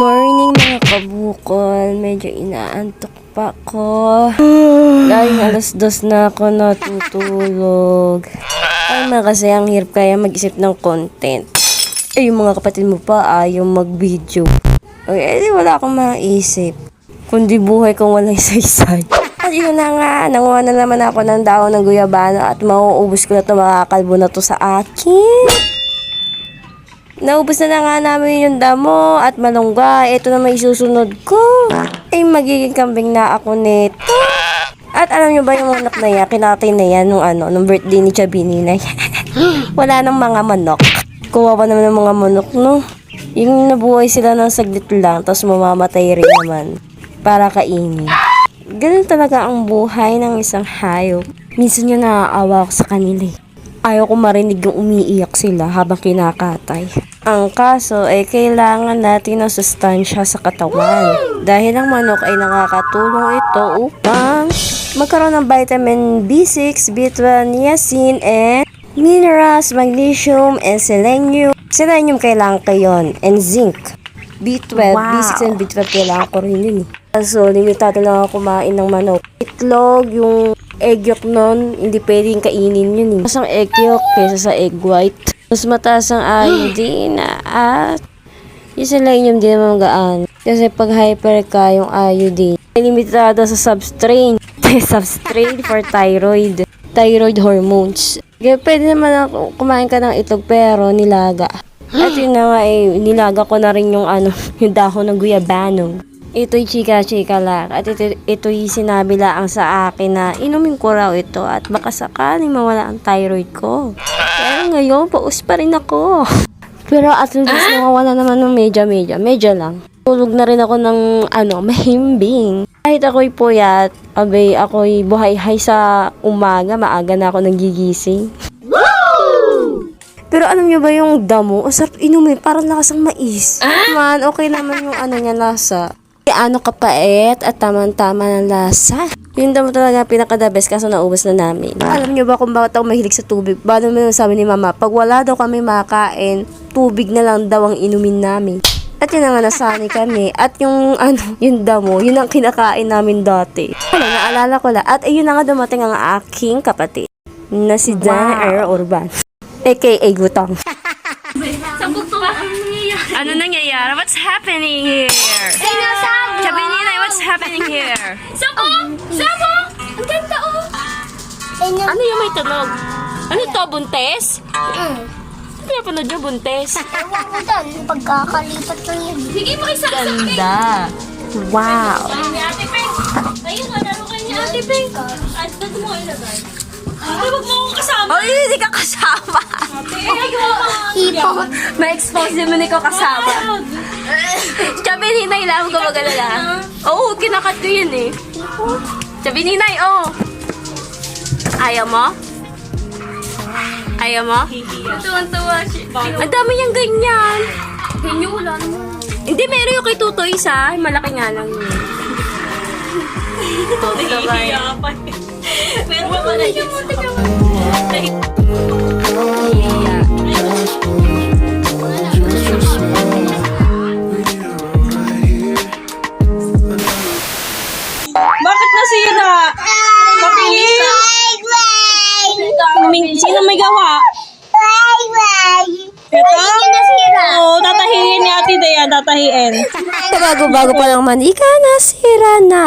Morning mga kabukol, medyo inaantok pa ko. Dahil alas dos na ako natutulog. Ay na kasi ang hirap kaya mag-isip ng content. Eh yung mga kapatid mo pa ayaw mag-video. Ay, eh, di wala akong maisip. Kundi buhay kong walang saysay. At yun na nga, nanguha na naman ako ng daon ng guyabano at mauubos ko na ito, makakalbo na to sa akin. Naubos na na nga namin yung damo at malunggay. Ito na may susunod ko. Ay, magiging kambing na ako nito. At alam nyo ba yung manok na yan, kinatay na yan nung ano, nung birthday ni Chabini na Wala nang mga manok. Kuwawa naman ng mga manok, no? Yung nabuhay sila ng saglit lang, tapos mamamatay rin naman. Para kainin. Ganun talaga ang buhay ng isang hayop. Minsan yung naaawa ako sa kanila eh. Ayaw ko marinig yung umiiyak sila habang kinakatay. Ang kaso ay kailangan natin ng sustansya sa katawan. Dahil ang manok ay nakakatulong ito upang magkaroon ng vitamin B6, B12, niacin, and minerals, magnesium, and selenium. Selenium kailangan ko yun, and zinc. B12, B6 and B12 kailangan ko rin yun eh. So, limitado lang ako kumain ng manok. Itlog, yung egg yolk nun, hindi pwedeng kainin yun eh. Mas ang egg yolk kaysa sa egg white. Mas mataas ang iodine at yung selenium di naman gaan. Kasi pag hyper ka yung iodine, limitado sa substrain. substrain for thyroid. Thyroid hormones. Kaya pwede naman ako kumain ka ng itlog pero nilaga. At yun na nga eh, nilaga ko na rin yung ano, yung dahon ng guyabano. Ito'y chika-chika lang. At ito, ito'y sinabi lang sa akin na inumin ko raw ito at baka sakaling mawala ang thyroid ko. Pero ngayon, paus pa rin ako. Pero at least nawawala naman ng medya-medya. Medya lang. Tulog na rin ako ng ano, mahimbing. Kahit ako'y puyat, abay ako'y buhay-hay sa umaga, maaga na ako nagigising. Pero alam niyo ba yung damo? Ang sarap inumin, parang lakas ng mais. Man, okay naman yung ano niya lasa. Ano kapait at tamang-tama ng lasa. Yung damo talaga pinaka-the best kaso naubos na namin. Alam niyo ba kung bakit ako mahilig sa tubig? Paano mo sabi ni mama, pag wala daw kami makain, tubig na lang daw ang inumin namin. At yun na nga nasanay kami. At yung ano, yung damo, yun ang kinakain namin dati. Ano, naalala ko lang. At ayun na nga dumating ang aking kapatid na si Dana Air Urban. AKA Gutang. Ano nangyayari? Ano nangyayari? What's happening here? Sinasabog! Sabi nila, what's happening here? Sabog! Sabog! Ang ganda oh! Ano yung may tunog? Ano to, buntes? Mm. Ano pinapanood nyo, buntes? Ewan ko dan, pagkakalipat lang yun. Sige mo isang Ganda. Wow. Ni Ate Peng! Ayun, laro kayo ni Ate Peng! At dito mo ilagay. Ay, wag mo akong kasama! Oh, hindi ka kasama. Ipot! Ma-expose din mo ni ko kasama. Sabi ni Nay lang, gumagalala. Oo, kinakat ko yun eh. Sabi ni Nay, oh. Ayaw mo? Ayaw mo? Tuwan-tuwa siya. Ang dami niyang ganyan. Ganyo, wala naman. Hindi, meron yung kay Tutoy isa. Malaki nga lang yun. Tutoy. Meron pa pala yun. Bakit nasira? Patingin. Huming, sino may gawa? Ito? Oo, tatahiin ni Ate Dea, tatahiin. Bago-bago pa lang manika, nasira na.